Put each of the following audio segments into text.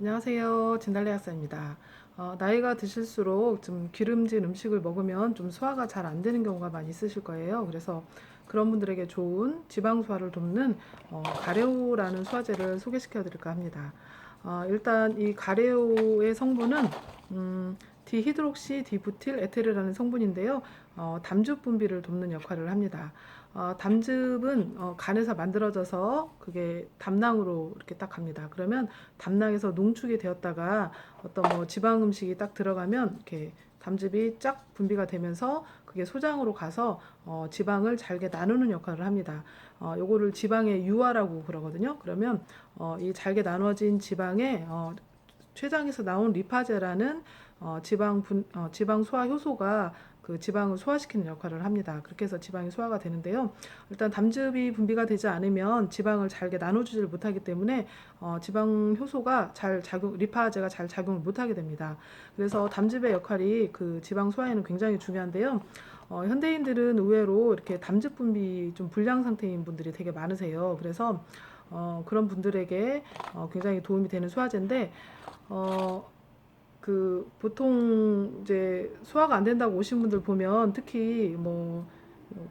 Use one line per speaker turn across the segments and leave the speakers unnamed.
안녕하세요. 진달래 약사입니다. 어, 나이가 드실수록 좀 기름진 음식을 먹으면 좀 소화가 잘 안 되는 경우가 많이 있으실 거예요. 그래서 그런 분들에게 좋은 지방 소화를 돕는 어, 가래오라는 소화제를 소개시켜 드릴까 합니다. 어, 일단 이 가래오의 성분은 음, 디히드록시 디부틸 에테르라는 성분인데요. 어, 담즙 분비를 돕는 역할을 합니다. 어, 담즙은 어, 간에서 만들어져서 그게 담낭으로 이렇게 딱 갑니다. 그러면 담낭에서 농축이 되었다가 어떤 뭐 지방 음식이 딱 들어가면 이렇게 담즙이 쫙 분비가 되면서 그게 소장으로 가서 어, 지방을 잘게 나누는 역할을 합니다. 어, 요거를 지방의 유화라고 그러거든요. 그러면 어, 이 잘게 나눠진 지방에 어, 췌장에서 나온 리파제라는 어, 지방 분, 어, 지방 소화 효소가 그 지방을 소화시키는 역할을 합니다. 그렇게 해서 지방이 소화가 되는데요. 일단 담즙이 분비가 되지 않으면 지방을 잘게 나눠주지를 못하기 때문에 어, 지방 효소가 잘 작용, 리파제가 잘 작용을 못하게 됩니다. 그래서 담즙의 역할이 그 지방 소화에는 굉장히 중요한데요. 어, 현대인들은 의외로 이렇게 담즙 분비 좀 불량 상태인 분들이 되게 많으세요. 그래서 어, 그런 분들에게 어, 굉장히 도움이 되는 소화제인데 어, 그 보통 이제 소화가 안 된다고 오신 분들 보면 특히 뭐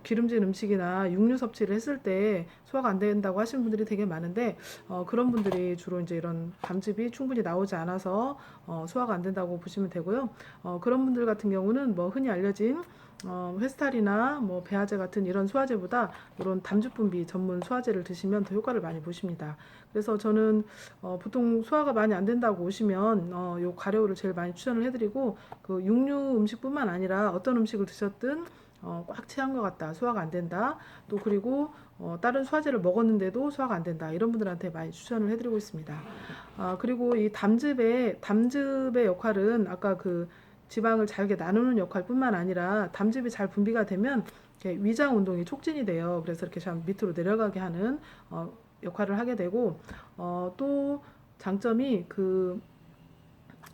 기름진 음식이나 육류 섭취를 했을 때 소화가 안 된다고 하시는 분들이 되게 많은데 어, 그런 분들이 주로 이제 이런 담즙이 충분히 나오지 않아서 어, 소화가 안 된다고 보시면 되고요. 어, 그런 분들 같은 경우는 뭐 흔히 알려진 어, 회스탈이나 뭐 배아제 같은 이런 소화제보다 이런 담즙 분비 전문 소화제를 드시면 더 효과를 많이 보십니다. 그래서 저는 어, 보통 소화가 많이 안 된다고 오시면 어, 요 가래오를 제일 많이 추천을 해드리고 그 육류 음식뿐만 아니라 어떤 음식을 드셨든 어, 꽉 채운 것 같다, 소화가 안 된다, 또 그리고 어, 다른 소화제를 먹었는데도 소화가 안 된다 이런 분들한테 많이 추천을 해드리고 있습니다. 아, 그리고 이 담즙의 담즙의 역할은 아까 그 지방을 잘게 나누는 역할뿐만 아니라 담즙이 잘 분비가 되면 위장 운동이 촉진이 돼요. 그래서 이렇게 참 밑으로 내려가게 하는 어, 역할을 하게 되고 어, 또 장점이 그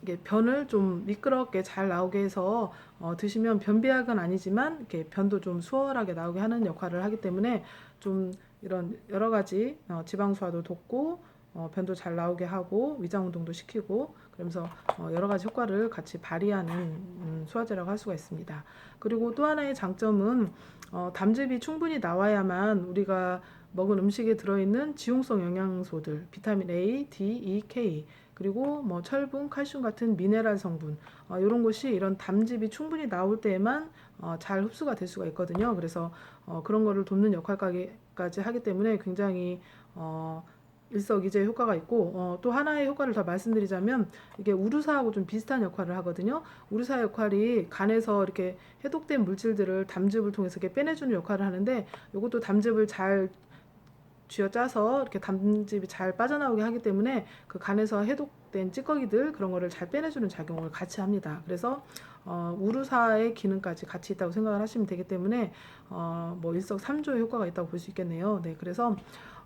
이게 변을 좀 미끄럽게 잘 나오게 해서 어, 드시면 변비약은 아니지만 이렇게 변도 좀 수월하게 나오게 하는 역할을 하기 때문에 좀 이런 여러 가지 어, 지방 소화도 돕고 어, 변도 잘 나오게 하고 위장 운동도 시키고 그러면서 어, 여러 가지 효과를 같이 발휘하는 음, 소화제라고 할 수가 있습니다. 그리고 또 하나의 장점은 어, 담즙이 충분히 나와야만 우리가 먹은 음식에 들어있는 지용성 영양소들 비타민 A, D, E, K 그리고 뭐 철분, 칼슘 같은 미네랄 성분 어, 이런 것이 이런 담즙이 충분히 나올 때에만 어, 잘 흡수가 될 수가 있거든요. 그래서 어, 그런 거를 돕는 역할까지 하기 때문에 굉장히 어, 일석이조의 효과가 있고 어, 또 하나의 효과를 더 말씀드리자면 이게 우루사하고 좀 비슷한 역할을 하거든요. 우루사 역할이 간에서 이렇게 해독된 물질들을 담즙을 통해서 이렇게 빼내주는 역할을 하는데 이것도 담즙을 잘 쥐어짜서 이렇게 담즙이 잘 빠져나오게 하기 때문에 그 간에서 해독된 찌꺼기들 그런 거를 잘 빼내주는 작용을 같이 합니다. 그래서 어, 우루사의 기능까지 같이 있다고 생각을 하시면 되기 때문에 어, 뭐 일석삼조의 효과가 있다고 볼 수 있겠네요. 네, 그래서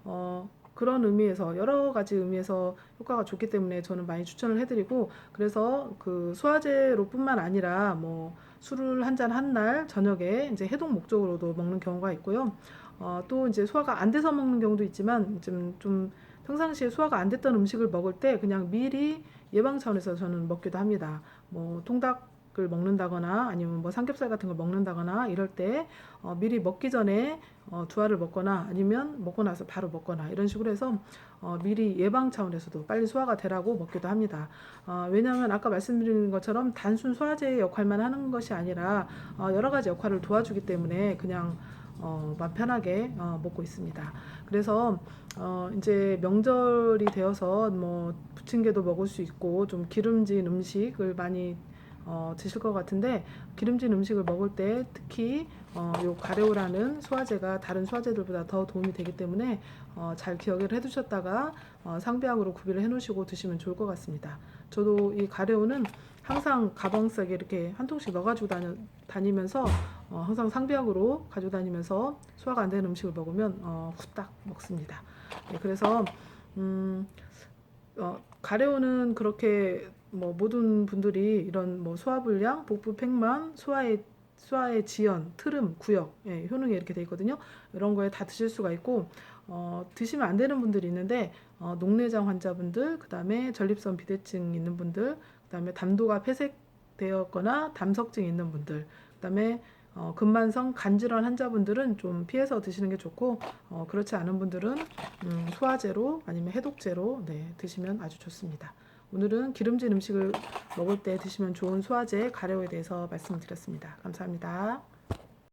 어, 그런 의미에서 여러 가지 의미에서 효과가 좋기 때문에 저는 많이 추천을 해드리고 그래서 그 소화제로뿐만 아니라 뭐 술을 한 잔 한 날 저녁에 이제 해독 목적으로도 먹는 경우가 있고요. 어, 또 이제 소화가 안 돼서 먹는 경우도 있지만 좀, 좀 평상시에 소화가 안 됐던 음식을 먹을 때 그냥 미리 예방 차원에서 저는 먹기도 합니다. 뭐 통닭을 먹는다거나 아니면 뭐 삼겹살 같은 걸 먹는다거나 이럴 때 어, 미리 먹기 전에 어, 두 알을 먹거나 아니면 먹고 나서 바로 먹거나 이런 식으로 해서 어, 미리 예방 차원에서도 빨리 소화가 되라고 먹기도 합니다. 어, 왜냐하면 아까 말씀드린 것처럼 단순 소화제의 역할만 하는 것이 아니라 어, 여러 가지 역할을 도와주기 때문에 그냥 어, 맘 편하게 어, 먹고 있습니다. 그래서 어, 이제 명절이 되어서 뭐 부침개도 먹을 수 있고 좀 기름진 음식을 많이 어, 드실 것 같은데 기름진 음식을 먹을 때 특히 어, 요 가래오라는 소화제가 다른 소화제들보다 더 도움이 되기 때문에 어, 잘 기억을 해두셨다가 어, 상비약으로 구비를 해놓으시고 드시면 좋을 것 같습니다. 저도 이 가래오는 항상 가방 속에 이렇게 한 통씩 넣어가지고 다니, 다니면서 어, 항상 상비약으로 가지고 다니면서 소화가 안 되는 음식을 먹으면 어, 후딱 먹습니다. 네, 그래서 음, 어, 가래오는 그렇게 뭐 모든 분들이 이런 뭐 소화불량, 복부 팽만, 소화의 소화의 지연, 트름, 구역, 예, 효능이 이렇게 돼 있거든요. 이런 거에 다 드실 수가 있고 어, 드시면 안 되는 분들이 있는데 어, 녹내장 환자분들, 그다음에 전립선 비대증 있는 분들, 그다음에 담도가 폐색되었거나 담석증 있는 분들, 그다음에 어, 근만성 간질환 환자분들은 좀 피해서 드시는 게 좋고 어, 그렇지 않은 분들은 음, 소화제로 아니면 해독제로 네, 드시면 아주 좋습니다. 오늘은 기름진 음식을 먹을 때 드시면 좋은 소화제 가려에 대해서 말씀드렸습니다. 감사합니다.